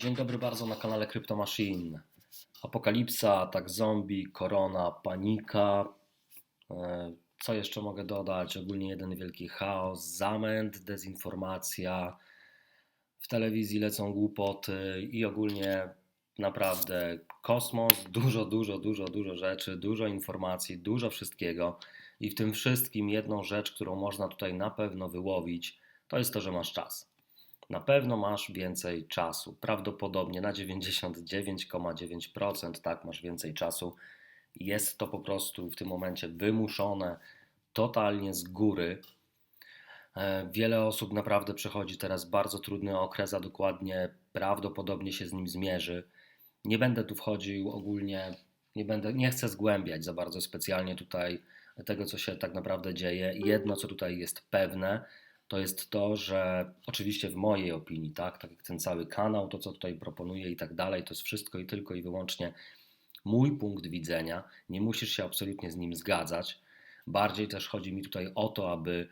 Dzień dobry bardzo na kanale Crypto Machine. Apokalipsa, atak zombie, korona, panika. E, Co jeszcze mogę dodać? Ogólnie jeden wielki chaos, zamęt, dezinformacja. W telewizji lecą głupoty i ogólnie naprawdę kosmos, dużo, dużo, dużo, dużo rzeczy, dużo informacji, dużo wszystkiego. I w tym wszystkim jedną rzecz, którą można tutaj na pewno wyłowić, to jest to, że masz czas na pewno masz więcej czasu. Prawdopodobnie na 99,9% tak masz więcej czasu. Jest to po prostu w tym momencie wymuszone totalnie z góry. E, Wiele osób naprawdę przechodzi teraz bardzo trudny okres, a dokładnie prawdopodobnie się z nim zmierzy. Nie będę tu wchodził ogólnie, nie, będę, nie chcę zgłębiać za bardzo specjalnie tutaj tego, co się tak naprawdę dzieje. Jedno, co tutaj jest pewne, to jest to, że oczywiście w mojej opinii, tak, tak jak ten cały kanał, to co tutaj proponuję i tak dalej, to jest wszystko i tylko i wyłącznie mój punkt widzenia. Nie musisz się absolutnie z nim zgadzać. Bardziej też chodzi mi tutaj o to, aby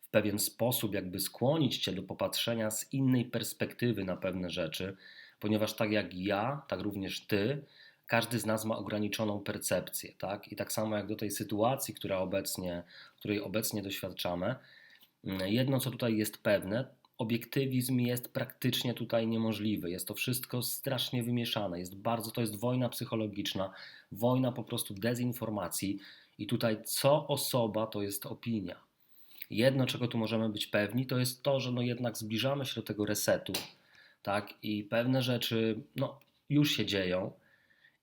w pewien sposób jakby skłonić cię do popatrzenia z innej perspektywy na pewne rzeczy, ponieważ tak jak ja, tak również ty, każdy z nas ma ograniczoną percepcję, tak? I tak samo jak do tej sytuacji, która obecnie, której obecnie doświadczamy, Jedno, co tutaj jest pewne, obiektywizm jest praktycznie tutaj niemożliwy. Jest to wszystko strasznie wymieszane. Jest bardzo, to jest wojna psychologiczna, wojna po prostu dezinformacji. I tutaj co osoba to jest opinia. Jedno, czego tu możemy być pewni, to jest to, że no jednak zbliżamy się do tego resetu, tak? I pewne rzeczy no, już się dzieją.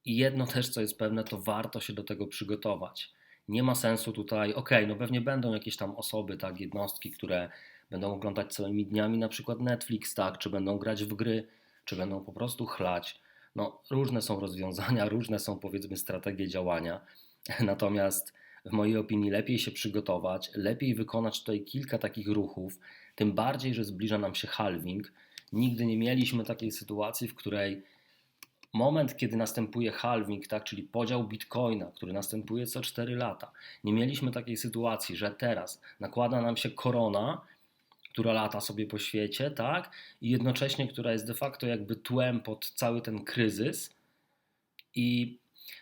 I jedno też, co jest pewne, to warto się do tego przygotować nie ma sensu tutaj, ok, no pewnie będą jakieś tam osoby, tak, jednostki, które będą oglądać całymi dniami na przykład Netflix, tak, czy będą grać w gry, czy będą po prostu chlać. No, różne są rozwiązania, różne są powiedzmy strategie działania. Natomiast w mojej opinii lepiej się przygotować, lepiej wykonać tutaj kilka takich ruchów, tym bardziej, że zbliża nam się halving. Nigdy nie mieliśmy takiej sytuacji, w której moment, kiedy następuje halving, tak, czyli podział bitcoina, który następuje co 4 lata, nie mieliśmy takiej sytuacji, że teraz nakłada nam się korona, która lata sobie po świecie, tak, i jednocześnie, która jest de facto jakby tłem pod cały ten kryzys. I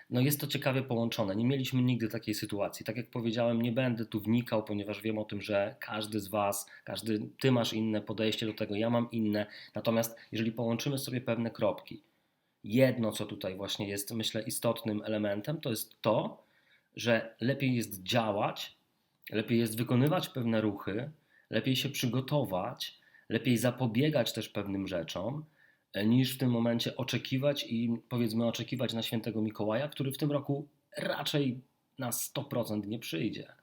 no jest to ciekawie połączone. Nie mieliśmy nigdy takiej sytuacji. Tak jak powiedziałem, nie będę tu wnikał, ponieważ wiem o tym, że każdy z Was, każdy, Ty masz inne podejście do tego, ja mam inne. Natomiast jeżeli połączymy sobie pewne kropki, jedno, co tutaj właśnie jest, myślę, istotnym elementem, to jest to, że lepiej jest działać, lepiej jest wykonywać pewne ruchy, lepiej się przygotować, lepiej zapobiegać też pewnym rzeczom, e, niż w tym momencie oczekiwać i powiedzmy oczekiwać na świętego Mikołaja, który w tym roku raczej na 100% nie przyjdzie.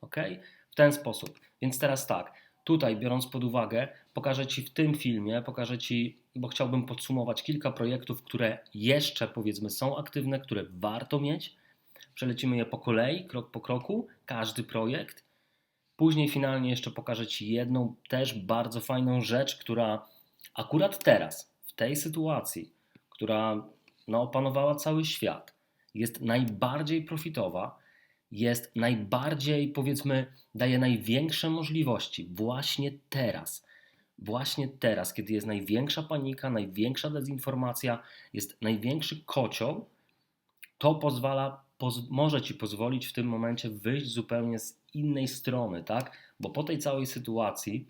Ok? W ten sposób. Więc teraz tak, Tutaj, biorąc pod uwagę, pokażę Ci w tym filmie, pokażę Ci, bo chciałbym podsumować kilka projektów, które jeszcze powiedzmy są aktywne, które warto mieć. Przelecimy je po kolei, krok po kroku, każdy projekt. Później finalnie jeszcze pokażę Ci jedną też bardzo fajną rzecz, która akurat teraz, w tej sytuacji, która no, opanowała cały świat, jest najbardziej profitowa, jest najbardziej, powiedzmy, daje największe możliwości właśnie teraz. Właśnie teraz, kiedy jest największa panika, największa dezinformacja, jest największy kocioł, to pozwala, poz, może ci pozwolić w tym momencie wyjść zupełnie z innej strony, tak? Bo po tej całej sytuacji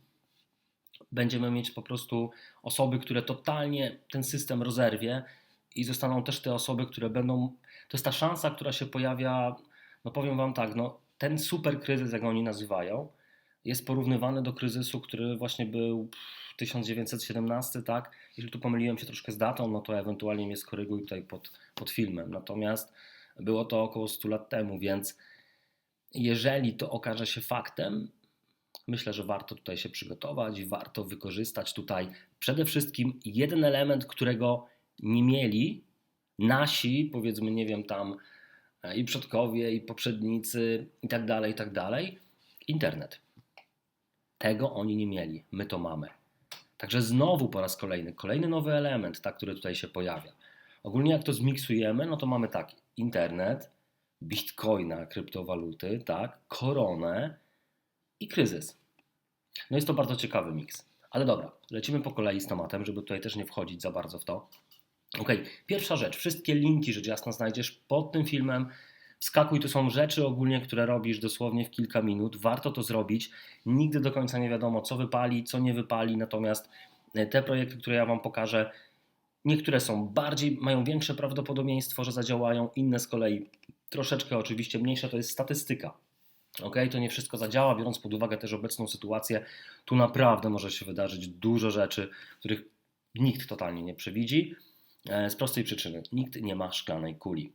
będziemy mieć po prostu osoby, które totalnie ten system rozerwie i zostaną też te osoby, które będą. To jest ta szansa, która się pojawia no powiem Wam tak, no, ten super kryzys, jak oni nazywają, jest porównywany do kryzysu, który właśnie był 1917, tak? Jeśli tu pomyliłem się troszkę z datą, no to ewentualnie mnie skoryguj tutaj pod, pod filmem. Natomiast było to około 100 lat temu, więc jeżeli to okaże się faktem, myślę, że warto tutaj się przygotować, warto wykorzystać tutaj przede wszystkim jeden element, którego nie mieli nasi, powiedzmy, nie wiem, tam E, i przodkowie, i poprzednicy, i tak dalej, i tak dalej. Internet. Tego oni nie mieli, my to mamy. Także znowu po raz kolejny, kolejny nowy element, tak, który tutaj się pojawia. Ogólnie jak to zmiksujemy, no to mamy tak, internet, bitcoina, kryptowaluty, tak, koronę i kryzys. No jest to bardzo ciekawy miks. Ale dobra, lecimy po kolei z tematem, żeby tutaj też nie wchodzić za bardzo w to. Ok, pierwsza rzecz. Wszystkie linki, rzecz jasna, znajdziesz pod tym filmem. Wskakuj, to są rzeczy ogólnie, które robisz dosłownie w kilka minut. Warto to zrobić. Nigdy do końca nie wiadomo, co wypali, co nie wypali. Natomiast e, te projekty, które ja Wam pokażę, niektóre są bardziej, mają większe prawdopodobieństwo, że zadziałają, inne z kolei troszeczkę oczywiście mniejsze. To jest statystyka. Ok, to nie wszystko zadziała, biorąc pod uwagę też obecną sytuację. Tu naprawdę może się wydarzyć dużo rzeczy, których nikt totalnie nie przewidzi. E, z prostej przyczyny, nikt nie ma szklanej kuli.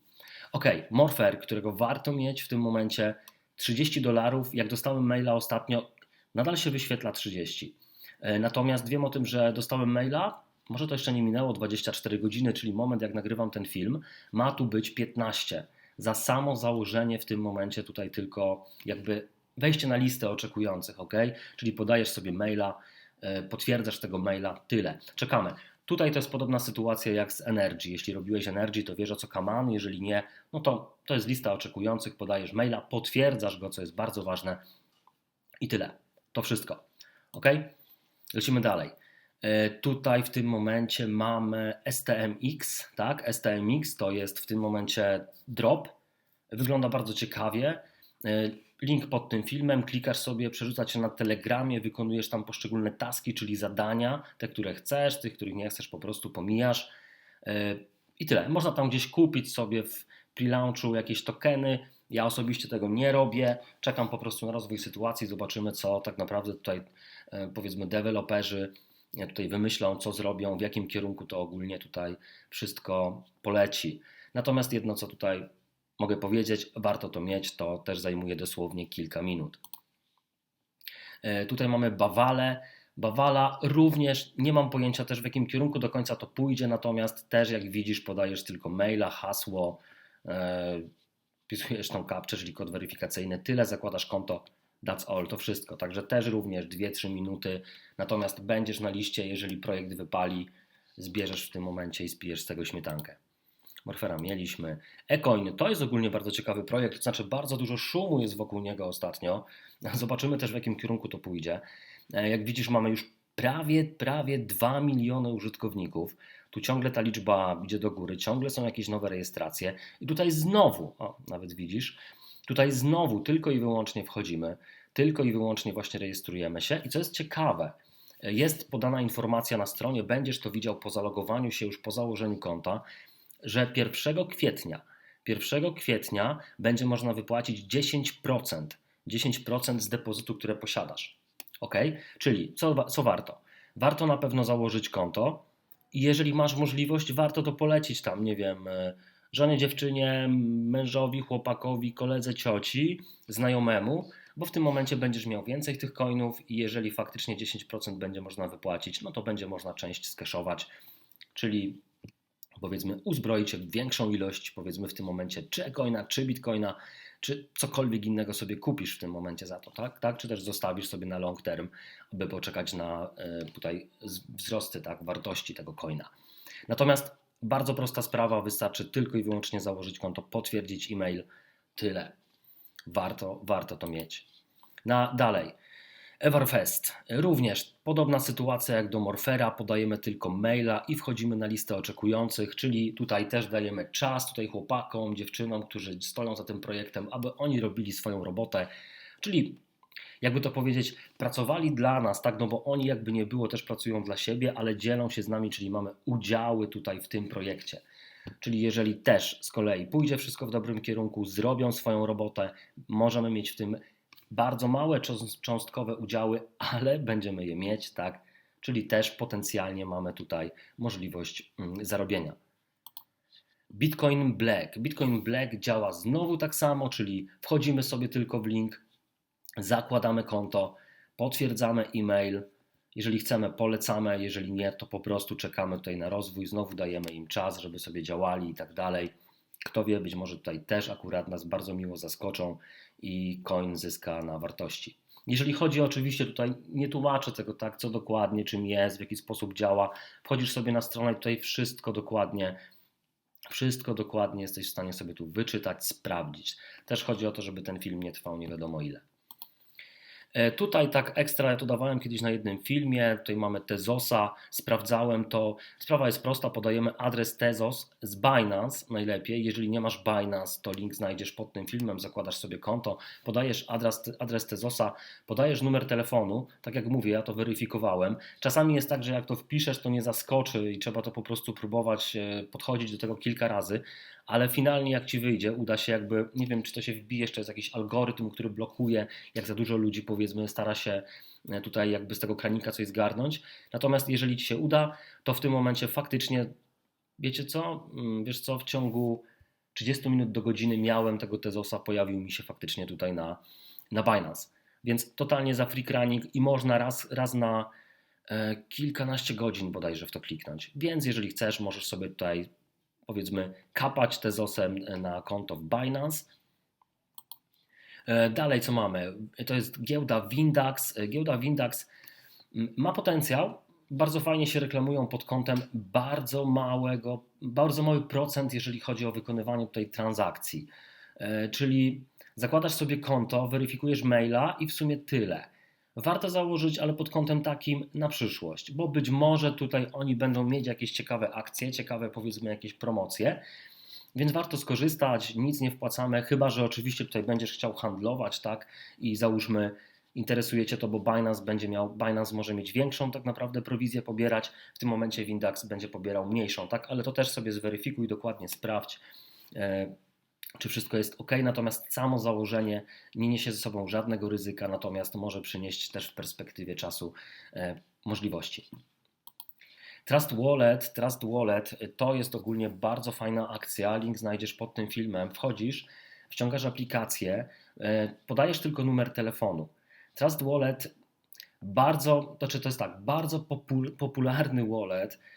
Ok, Morfer, którego warto mieć w tym momencie 30 dolarów. Jak dostałem maila ostatnio, nadal się wyświetla 30. E, natomiast wiem o tym, że dostałem maila, może to jeszcze nie minęło 24 godziny, czyli moment jak nagrywam ten film, ma tu być 15. Za samo założenie w tym momencie tutaj tylko jakby wejście na listę oczekujących, ok? Czyli podajesz sobie maila, e, potwierdzasz tego maila, tyle. Czekamy. Tutaj to jest podobna sytuacja jak z Energy. Jeśli robiłeś Energy, to wiesz o co kaman, jeżeli nie, no to to jest lista oczekujących, podajesz maila, potwierdzasz go, co jest bardzo ważne i tyle. To wszystko. Ok? Lecimy dalej. E, tutaj w tym momencie mamy STMX, tak? STMX to jest w tym momencie drop. Wygląda bardzo ciekawie. E, link pod tym filmem, klikasz sobie, przerzuca się na Telegramie, wykonujesz tam poszczególne taski, czyli zadania, te, które chcesz, tych, których nie chcesz, po prostu pomijasz. E, I tyle. Można tam gdzieś kupić sobie w pre-launchu jakieś tokeny. Ja osobiście tego nie robię. Czekam po prostu na rozwój sytuacji, zobaczymy, co tak naprawdę tutaj e, powiedzmy deweloperzy tutaj wymyślą, co zrobią, w jakim kierunku to ogólnie tutaj wszystko poleci. Natomiast jedno, co tutaj mogę powiedzieć, warto to mieć, to też zajmuje dosłownie kilka minut. E, tutaj mamy Bawale. Bawala również nie mam pojęcia też w jakim kierunku do końca to pójdzie, natomiast też jak widzisz podajesz tylko maila, hasło, e, wpisujesz tą kapczę, czyli kod weryfikacyjny, tyle, zakładasz konto, that's all, to wszystko. Także też również 2-3 minuty, natomiast będziesz na liście, jeżeli projekt wypali, zbierzesz w tym momencie i spijesz z tego śmietankę. Morfera mieliśmy. Ecoin to jest ogólnie bardzo ciekawy projekt, to znaczy bardzo dużo szumu jest wokół niego ostatnio. Zobaczymy też w jakim kierunku to pójdzie. E, jak widzisz, mamy już prawie, prawie 2 miliony użytkowników. Tu ciągle ta liczba idzie do góry, ciągle są jakieś nowe rejestracje. I tutaj znowu, o, nawet widzisz, tutaj znowu tylko i wyłącznie wchodzimy, tylko i wyłącznie właśnie rejestrujemy się. I co jest ciekawe, e, jest podana informacja na stronie, będziesz to widział po zalogowaniu się, już po założeniu konta, że 1 kwietnia, 1 kwietnia będzie można wypłacić 10%, 10% z depozytu, które posiadasz. Ok? Czyli co, co warto? Warto na pewno założyć konto i jeżeli masz możliwość, warto to polecić tam, nie wiem, e, żonie, dziewczynie, mężowi, chłopakowi, koledze, cioci, znajomemu, bo w tym momencie będziesz miał więcej tych coinów i jeżeli faktycznie 10% będzie można wypłacić, no to będzie można część skeszować, czyli powiedzmy uzbroić się w większą ilość, powiedzmy w tym momencie, czy Ecoina, czy Bitcoina, czy cokolwiek innego sobie kupisz w tym momencie za to, tak? tak? Czy też zostawisz sobie na long term, aby poczekać na e, tutaj wzrosty tak, wartości tego coina. Natomiast bardzo prosta sprawa, wystarczy tylko i wyłącznie założyć konto, potwierdzić e-mail, tyle. Warto, warto to mieć. Na dalej. Everfest. Również podobna sytuacja jak do Morfera, podajemy tylko maila i wchodzimy na listę oczekujących, czyli tutaj też dajemy czas tutaj chłopakom, dziewczynom, którzy stoją za tym projektem, aby oni robili swoją robotę, czyli jakby to powiedzieć, pracowali dla nas, tak, no bo oni jakby nie było też pracują dla siebie, ale dzielą się z nami, czyli mamy udziały tutaj w tym projekcie. Czyli jeżeli też z kolei pójdzie wszystko w dobrym kierunku, zrobią swoją robotę, możemy mieć w tym bardzo małe cząstkowe udziały, ale będziemy je mieć, tak? Czyli też potencjalnie mamy tutaj możliwość mm, zarobienia. Bitcoin Black. Bitcoin Black działa znowu tak samo, czyli wchodzimy sobie tylko w link, zakładamy konto, potwierdzamy e-mail. Jeżeli chcemy, polecamy, jeżeli nie, to po prostu czekamy tutaj na rozwój, znowu dajemy im czas, żeby sobie działali i tak dalej. Kto wie, być może tutaj też akurat nas bardzo miło zaskoczą i coin zyska na wartości. Jeżeli chodzi oczywiście, tutaj nie tłumaczę tego tak, co dokładnie, czym jest, w jaki sposób działa. Wchodzisz sobie na stronę i tutaj wszystko dokładnie, wszystko dokładnie jesteś w stanie sobie tu wyczytać, sprawdzić. Też chodzi o to, żeby ten film nie trwał nie wiadomo ile. E, tutaj tak ekstra, ja to dawałem kiedyś na jednym filmie, tutaj mamy Tezosa, sprawdzałem to. Sprawa jest prosta, podajemy adres Tezos z Binance najlepiej. Jeżeli nie masz Binance, to link znajdziesz pod tym filmem, zakładasz sobie konto, podajesz adres, adres Tezosa, podajesz numer telefonu, tak jak mówię, ja to weryfikowałem. Czasami jest tak, że jak to wpiszesz, to nie zaskoczy i trzeba to po prostu próbować e, podchodzić do tego kilka razy, ale finalnie jak ci wyjdzie, uda się jakby, nie wiem czy to się wbije, jeszcze jest jakiś algorytm, który blokuje, jak za dużo ludzi powiedzmy stara się e, tutaj jakby z tego kranika coś zgarnąć. Natomiast jeżeli ci się uda, to w tym momencie faktycznie, wiecie co, mm, wiesz co, w ciągu 30 minut do godziny miałem tego Tezosa, pojawił mi się faktycznie tutaj na, na Binance. Więc totalnie za free kranik i można raz, raz na e, kilkanaście godzin bodajże w to kliknąć. Więc jeżeli chcesz, możesz sobie tutaj powiedzmy kapać Tezosem na konto w Binance. E, dalej co mamy? To jest giełda Windax. E, giełda Windax ma potencjał, bardzo fajnie się reklamują pod kątem bardzo małego, bardzo mały procent, jeżeli chodzi o wykonywanie tutaj transakcji. E, czyli zakładasz sobie konto, weryfikujesz maila i w sumie tyle warto założyć, ale pod kątem takim na przyszłość, bo być może tutaj oni będą mieć jakieś ciekawe akcje, ciekawe powiedzmy jakieś promocje. Więc warto skorzystać, nic nie wpłacamy, chyba że oczywiście tutaj będziesz chciał handlować, tak? I załóżmy, interesujecie to, bo Binance będzie miał, Binance może mieć większą tak naprawdę prowizję pobierać, w tym momencie Windax będzie pobierał mniejszą, tak? Ale to też sobie zweryfikuj, dokładnie sprawdź. E, czy wszystko jest ok, natomiast samo założenie nie niesie ze sobą żadnego ryzyka, natomiast może przynieść też w perspektywie czasu e, możliwości. Trust Wallet, Trust Wallet to jest ogólnie bardzo fajna akcja. Link znajdziesz pod tym filmem. Wchodzisz, wciągasz aplikację, e, podajesz tylko numer telefonu. Trust Wallet bardzo, to znaczy to jest tak, bardzo popularny wallet, E,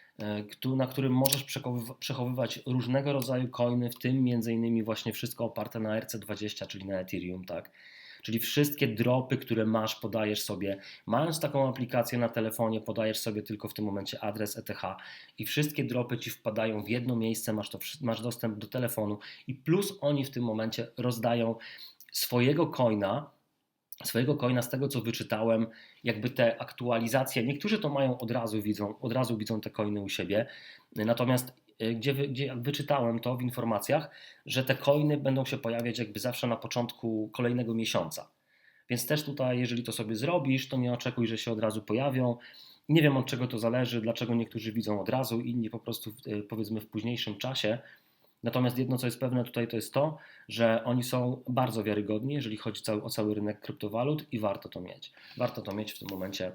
na którym możesz przechowywać różnego rodzaju coiny, w tym m.in. właśnie wszystko oparte na RC20, czyli na Ethereum, tak? Czyli wszystkie dropy, które masz, podajesz sobie. Mając taką aplikację na telefonie, podajesz sobie tylko w tym momencie adres ETH i wszystkie dropy ci wpadają w jedno miejsce, masz, to, masz dostęp do telefonu i plus oni w tym momencie rozdają swojego coina, swojego coina, z tego co wyczytałem, jakby te aktualizacje, niektórzy to mają od razu widzą, od razu widzą te coiny u siebie, natomiast e, gdzie, gdzie wyczytałem to w informacjach, że te coiny będą się pojawiać jakby zawsze na początku kolejnego miesiąca. Więc też tutaj, jeżeli to sobie zrobisz, to nie oczekuj, że się od razu pojawią. Nie wiem od czego to zależy, dlaczego niektórzy widzą od razu, inni po prostu e, powiedzmy w późniejszym czasie, Natomiast jedno, co jest pewne tutaj, to jest to, że oni są bardzo wiarygodni, jeżeli chodzi o cały rynek kryptowalut i warto to mieć. Warto to mieć w tym momencie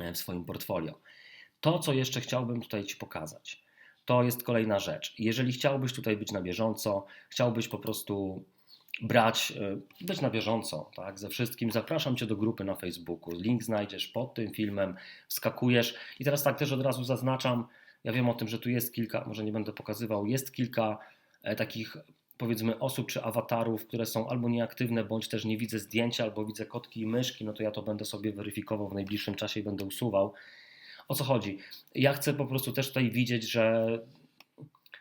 e, w swoim portfolio. To, co jeszcze chciałbym tutaj Ci pokazać, to jest kolejna rzecz. Jeżeli chciałbyś tutaj być na bieżąco, chciałbyś po prostu brać, e, być na bieżąco tak, ze wszystkim, zapraszam Cię do grupy na Facebooku. Link znajdziesz pod tym filmem, wskakujesz. I teraz tak też od razu zaznaczam, ja wiem o tym, że tu jest kilka, może nie będę pokazywał, jest kilka e, takich powiedzmy osób czy awatarów, które są albo nieaktywne, bądź też nie widzę zdjęcia, albo widzę kotki i myszki, no to ja to będę sobie weryfikował w najbliższym czasie i będę usuwał. O co chodzi? Ja chcę po prostu też tutaj widzieć, że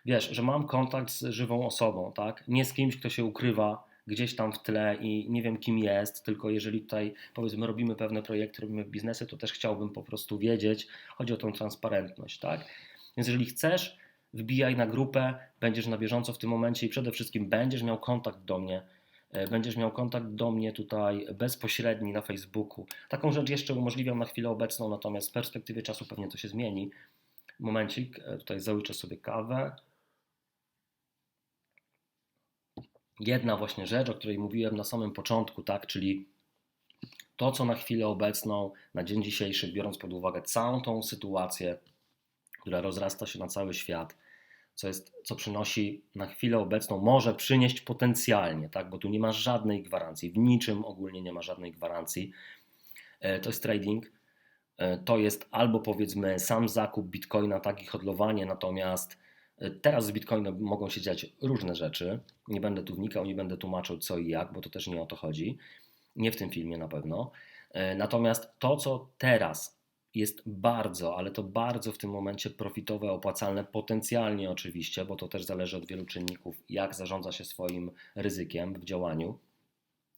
wiesz, że mam kontakt z żywą osobą, tak? Nie z kimś, kto się ukrywa gdzieś tam w tle i nie wiem kim jest, tylko jeżeli tutaj powiedzmy robimy pewne projekty, robimy biznesy, to też chciałbym po prostu wiedzieć, chodzi o tą transparentność, tak? Więc jeżeli chcesz, wbijaj na grupę, będziesz na bieżąco w tym momencie i przede wszystkim będziesz miał kontakt do mnie. E, będziesz miał kontakt do mnie tutaj bezpośredni na Facebooku. Taką rzecz jeszcze umożliwiam na chwilę obecną, natomiast w perspektywie czasu pewnie to się zmieni. Momencik, e, tutaj zaliczę sobie kawę. Jedna właśnie rzecz, o której mówiłem na samym początku, tak, czyli to, co na chwilę obecną, na dzień dzisiejszy, biorąc pod uwagę całą tą sytuację, która rozrasta się na cały świat, co, jest, co przynosi na chwilę obecną, może przynieść potencjalnie, tak, bo tu nie ma żadnej gwarancji, w niczym ogólnie nie ma żadnej gwarancji. E, to jest trading, e, to jest albo powiedzmy sam zakup bitcoina, tak i hodlowanie, natomiast e, teraz z bitcoinem mogą się dziać różne rzeczy. Nie będę tu wnikał, nie będę tłumaczył co i jak, bo to też nie o to chodzi. Nie w tym filmie na pewno. Natomiast to, co teraz jest bardzo, ale to bardzo w tym momencie profitowe, opłacalne, potencjalnie oczywiście, bo to też zależy od wielu czynników, jak zarządza się swoim ryzykiem w działaniu.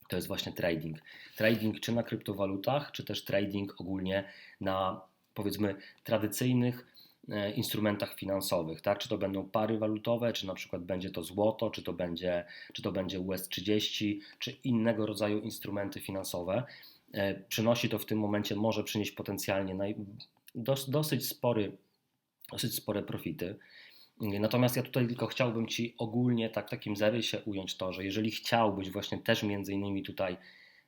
to jest właśnie trading. Trading czy na kryptowalutach, czy też trading ogólnie na powiedzmy tradycyjnych e, instrumentach finansowych, tak? Czy to będą pary walutowe, czy na przykład będzie to złoto, czy to będzie, czy to będzie US30, czy innego rodzaju instrumenty finansowe. E, Przynosi to w tym momencie, może przynieść potencjalnie naj, dos, dosyć spory, dosyć spore profity. Natomiast ja tutaj tylko chciałbym Ci ogólnie tak w takim zarysie ująć to, że jeżeli chciałbyś właśnie też między innymi tutaj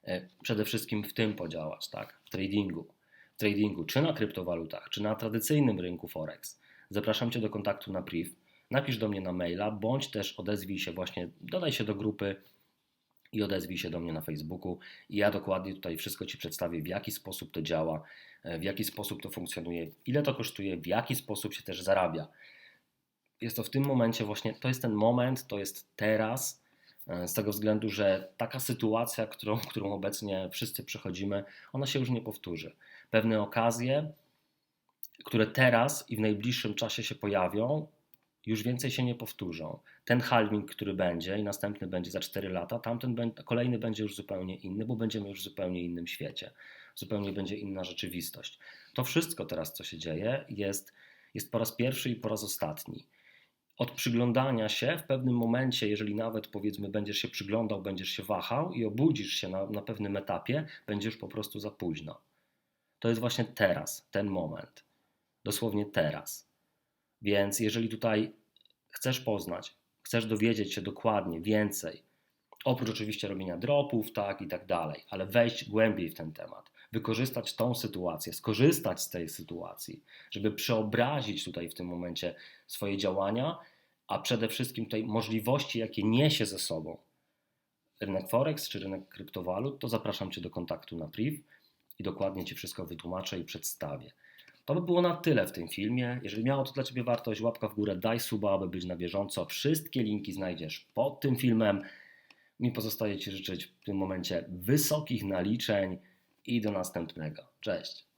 e, przede wszystkim w tym podziałać, tak, w tradingu, w tradingu, czy na kryptowalutach, czy na tradycyjnym rynku Forex, zapraszam Cię do kontaktu na priv, napisz do mnie na maila, bądź też odezwij się właśnie, dodaj się do grupy i odezwij się do mnie na Facebooku i ja dokładnie tutaj wszystko Ci przedstawię, w jaki sposób to działa, e, w jaki sposób to funkcjonuje, ile to kosztuje, w jaki sposób się też zarabia jest to w tym momencie właśnie, to jest ten moment, to jest teraz, e, z tego względu, że taka sytuacja, którą, którą obecnie wszyscy przechodzimy, ona się już nie powtórzy. Pewne okazje, które teraz i w najbliższym czasie się pojawią, już więcej się nie powtórzą. Ten halving, który będzie i następny będzie za 4 lata, tamten kolejny będzie już zupełnie inny, bo będziemy już w zupełnie innym świecie. Zupełnie będzie inna rzeczywistość. To wszystko teraz, co się dzieje, jest, jest po raz pierwszy i po raz ostatni od przyglądania się w pewnym momencie, jeżeli nawet powiedzmy będziesz się przyglądał, będziesz się wahał i obudzisz się na, na pewnym etapie, będziesz po prostu za późno. To jest właśnie teraz, ten moment. Dosłownie teraz. Więc jeżeli tutaj chcesz poznać, chcesz dowiedzieć się dokładnie więcej, oprócz oczywiście robienia dropów, tak i tak dalej, ale wejść głębiej w ten temat, wykorzystać tą sytuację, skorzystać z tej sytuacji, żeby przeobrazić tutaj w tym momencie swoje działania, a przede wszystkim tutaj możliwości, jakie niesie ze sobą rynek Forex czy rynek kryptowalut, to zapraszam Cię do kontaktu na priv i dokładnie Ci wszystko wytłumaczę i przedstawię. To by było na tyle w tym filmie. Jeżeli miało to dla Ciebie wartość, łapka w górę, daj suba, aby być na bieżąco. Wszystkie linki znajdziesz pod tym filmem. Mi pozostaje Ci życzyć w tym momencie wysokich naliczeń i do następnego. Cześć.